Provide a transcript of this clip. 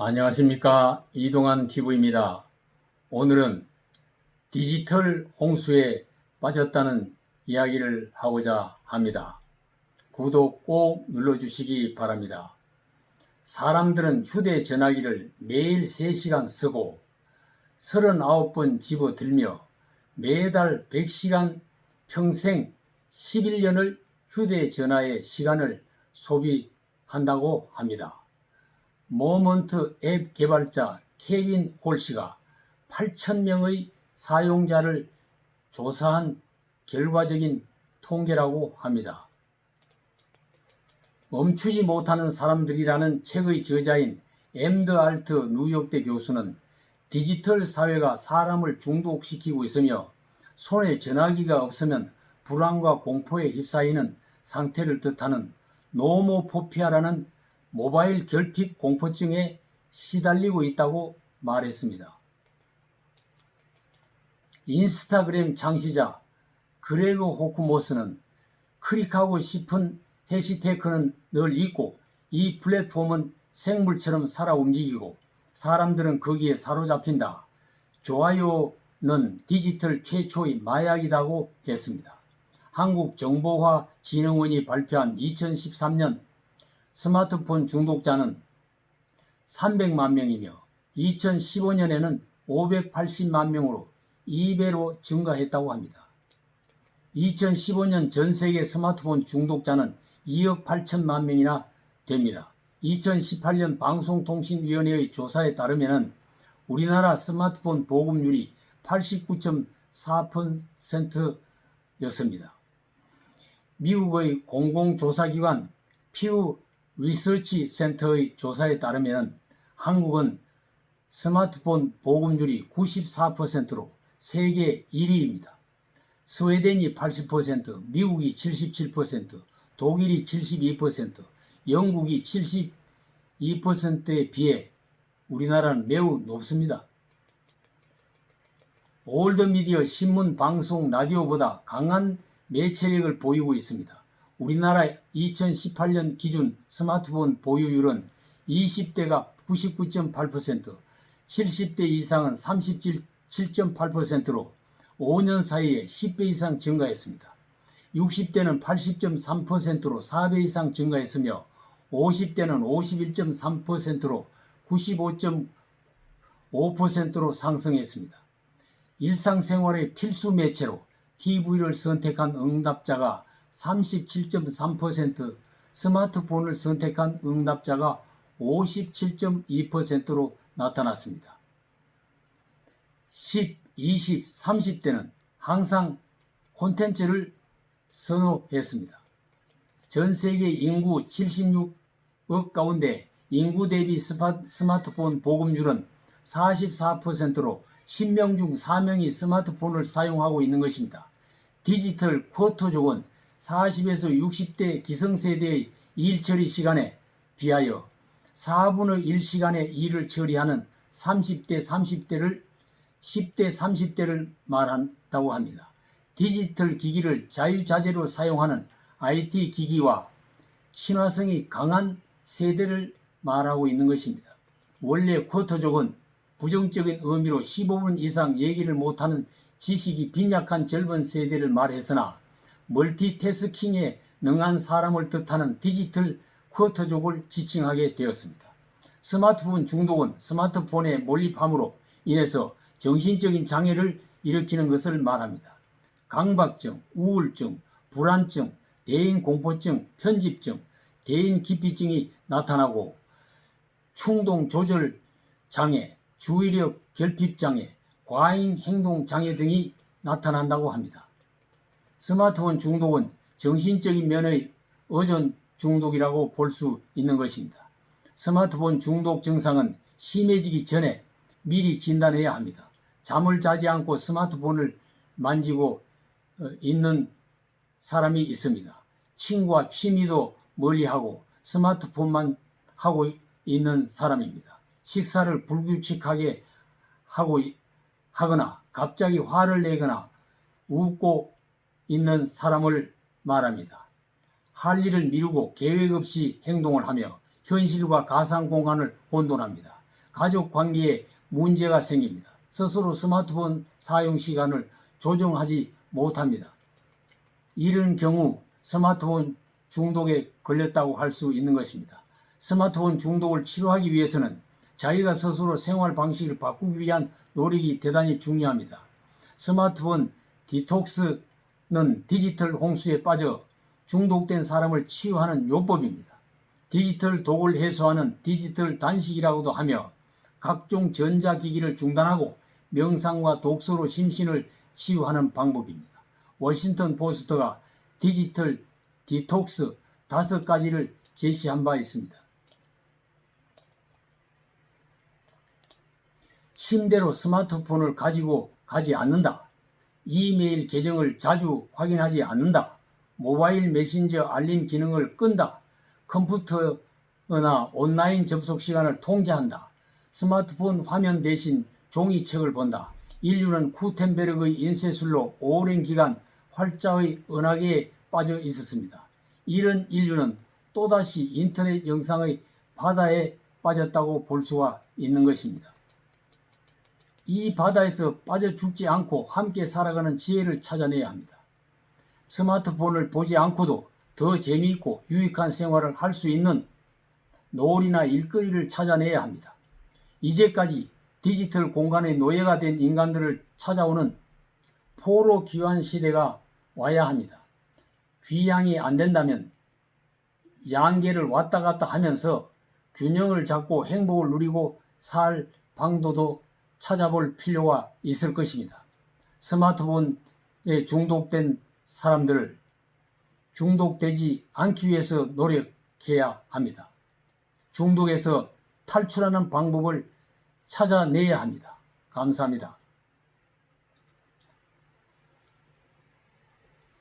안녕하십니까 이동환 TV입니다. 오늘은 디지털 홍수에 빠졌다는 이야기를 하고자 합니다. 구독 꼭 눌러주시기 바랍니다. 사람들은 휴대전화기를 매일 3시간 쓰고 39번 집어들며 매달 100시간 평생 11년을 휴대전화의 시간을 소비한다고 합니다. 모먼트 앱 개발자 케빈 홀씨가 8,000명의 사용자를 조사한 결과적인 통계라고 합니다. 멈추지 못하는 사람들이라는 책의 저자인 엠드 알트 뉴욕대 교수는 디지털 사회가 사람을 중독시키고 있으며 손에 전화기가 없으면 불안과 공포에 휩싸이는 상태를 뜻하는 노모포피아라는 모바일 결핍 공포증에 시달리고 있다고 말했습니다. 인스타그램 창시자 그레그 호크모스는 클릭하고 싶은 해시태그는 늘 있고 이 플랫폼은 생물처럼 살아 움직이고 사람들은 거기에 사로잡힌다. 좋아요는 디지털 최초의 마약이라고 했습니다. 한국정보화진흥원이 발표한 2013년 스마트폰 중독자는 300만 명이며 2015년에는 580만 명으로 2배로 증가했다고 합니다. 2015년 전 세계 스마트폰 중독자는 2억 8천만 명이나 됩니다. 2018년 방송통신위원회의 조사에 따르면 우리나라 스마트폰 보급률이 89.4%였습니다. 미국의 공공조사기관 피우 리서치 센터의 조사에 따르면 한국은 스마트폰 보급률이 94%로 세계 1위입니다. 스웨덴이 80%, 미국이 77%, 독일이 72%, 영국이 72%에 비해 우리나라는 매우 높습니다. 올드미디어 신문, 방송, 라디오보다 강한 매체력을 보이고 있습니다. 우리나라 2018년 기준 스마트폰 보유율은 20대가 99.8%, 70대 이상은 37.8%로 5년 사이에 10배 이상 증가했습니다. 60대는 80.3%로 4배 이상 증가했으며 50대는 51.3%로 95.5%로 상승했습니다. 일상생활의 필수 매체로 TV를 선택한 응답자가 37.3%, 스마트폰을 선택한 응답자가 57.2%로 나타났습니다. 10, 20, 30대는 항상 콘텐츠를 선호했습니다. 전 세계 인구 76억 가운데 인구 대비 스마트폰 보급률은 44%로 10명 중 4명이 스마트폰을 사용하고 있는 것입니다. 디지털 쿼터족은 40에서 60대 기성세대의 일 처리 시간에 비하여 4분의 1시간의 일을 처리하는 30대 30대를 10대 30대를 말한다고 합니다. 디지털 기기를 자유자재로 사용하는 IT 기기와 친화성이 강한 세대를 말하고 있는 것입니다. 원래 쿼터족은 부정적인 의미로 15분 이상 얘기를 못하는 지식이 빈약한 젊은 세대를 말했으나 멀티태스킹에 능한 사람을 뜻하는 디지털 쿼터족을 지칭하게 되었습니다. 스마트폰 중독은 스마트폰에 몰입함으로 인해서 정신적인 장애를 일으키는 것을 말합니다. 강박증, 우울증, 불안증, 대인 공포증, 편집증, 대인 기피증이 나타나고 충동 조절 장애, 주의력 결핍 장애, 과잉 행동 장애 등이 나타난다고 합니다. 스마트폰 중독은 정신적인 면의 의존 중독이라고 볼 수 있는 것입니다. 스마트폰 중독 증상은 심해지기 전에 미리 진단해야 합니다. 잠을 자지 않고 스마트폰을 만지고 어, 있는 사람이 있습니다. 친구와 취미도 멀리하고 스마트폰만 하고 있는 사람입니다. 식사를 불규칙하게 하고 하거나 갑자기 화를 내거나 웃고 있는 사람을 말합니다. 할 일을 미루고 계획 없이 행동을 하며 현실과 가상 공간을 혼돈합니다. 가족 관계에 문제가 생깁니다. 스스로 스마트폰 사용 시간을 조정하지 못합니다. 이런 경우 스마트폰 중독에 걸렸다고 할 수 있는 것입니다. 스마트폰 중독을 치료하기 위해서는 자기가 스스로 생활 방식을 바꾸기 위한 노력이 대단히 중요합니다. 스마트폰 디톡스 는 디지털 홍수에 빠져 중독된 사람을 치유하는 요법입니다. 디지털 독을 해소하는 디지털 단식이라고도 하며 각종 전자기기를 중단하고 명상과 독서로 심신을 치유하는 방법입니다. 워싱턴 포스터가 디지털 디톡스 다섯 가지를 제시한 바 있습니다. 침대로 스마트폰을 가지고 가지 않는다. 이메일 계정을 자주 확인하지 않는다. 모바일 메신저 알림 기능을 끈다. 컴퓨터나 온라인 접속 시간을 통제한다. 스마트폰 화면 대신 종이책을 본다. 인류는 쿠텐베르그의 인쇄술로 오랜 기간 활자의 은하계에 빠져 있었습니다. 이런 인류는 또다시 인터넷 영상의 바다에 빠졌다고 볼 수가 있는 것입니다. 이 바다에서 빠져 죽지 않고 함께 살아가는 지혜를 찾아내야 합니다. 스마트폰을 보지 않고도 더 재미있고 유익한 생활을 할 수 있는 놀이나 일거리를 찾아내야 합니다. 이제까지 디지털 공간의 노예가 된 인간들을 찾아오는 포로 기환 시대가 와야 합니다. 귀향이 안 된다면 양계를 왔다 갔다 하면서 균형을 잡고 행복을 누리고 살 방도도 찾아볼 필요가 있을 것입니다. 스마트폰에 중독된 사람들을 중독되지 않기 위해서 노력해야 합니다. 중독에서 탈출하는 방법을 찾아내야 합니다. 감사합니다.